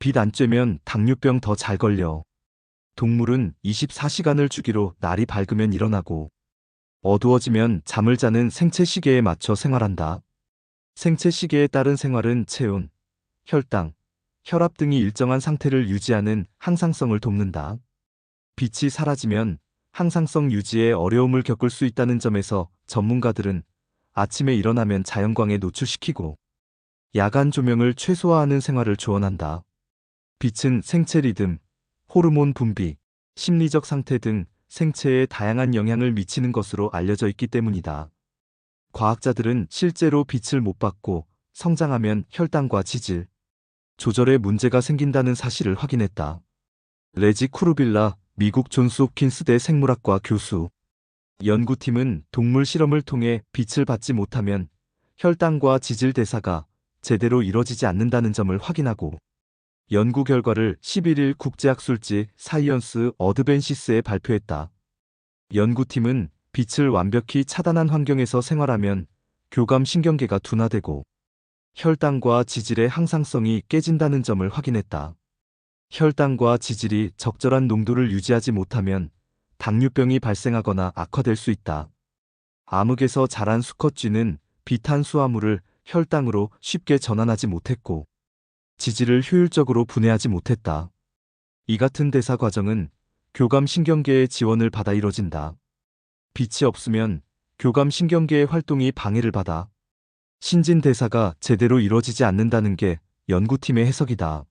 빛 안 쬐면 당뇨병 더 잘 걸려. 동물은 24시간을 주기로 날이 밝으면 일어나고 어두워지면 잠을 자는 생체 시계에 맞춰 생활한다. 생체 시계에 따른 생활은 체온, 혈당, 혈압 등이 일정한 상태를 유지하는 항상성을 돕는다. 빛이 사라지면 항상성 유지에 어려움을 겪을 수 있다는 점에서 전문가들은 아침에 일어나면 자연광에 노출시키고 야간 조명을 최소화하는 생활을 조언한다. 빛은 생체 리듬, 호르몬 분비, 심리적 상태 등 생체에 다양한 영향을 미치는 것으로 알려져 있기 때문이다. 과학자들은 실제로 빛을 못 받고 성장하면 혈당과 지질, 조절에 문제가 생긴다는 사실을 확인했다. 레지 쿠르빌라 미국 존스 홉킨스대 생물학과 교수 연구팀은 동물 실험을 통해 빛을 받지 못하면 혈당과 지질 대사가 제대로 이뤄지지 않는다는 점을 확인하고 연구 결과를 11일 국제학술지 사이언스 어드벤시스에 발표했다. 연구팀은 빛을 완벽히 차단한 환경에서 생활하면 교감 신경계가 둔화되고 혈당과 지질의 항상성이 깨진다는 점을 확인했다. 혈당과 지질이 적절한 농도를 유지하지 못하면 당뇨병이 발생하거나 악화될 수 있다. 암흑에서 자란 수컷쥐는 비탄수화물을 혈당으로 쉽게 전환하지 못했고 지질을 효율적으로 분해하지 못했다. 이 같은 대사 과정은 교감 신경계의 지원을 받아 이뤄진다. 빛이 없으면 교감 신경계의 활동이 방해를 받아 신진 대사가 제대로 이루어지지 않는다는 게 연구팀의 해석이다.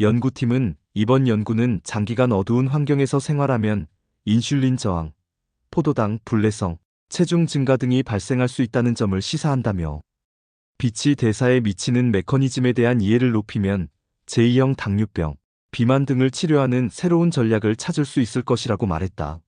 연구팀은 이번 연구는 장기간 어두운 환경에서 생활하면 인슐린 저항, 포도당 불내성, 체중 증가 등이 발생할 수 있다는 점을 시사한다며 빛이 대사에 미치는 메커니즘에 대한 이해를 높이면 제2형 당뇨병, 비만 등을 치료하는 새로운 전략을 찾을 수 있을 것이라고 말했다.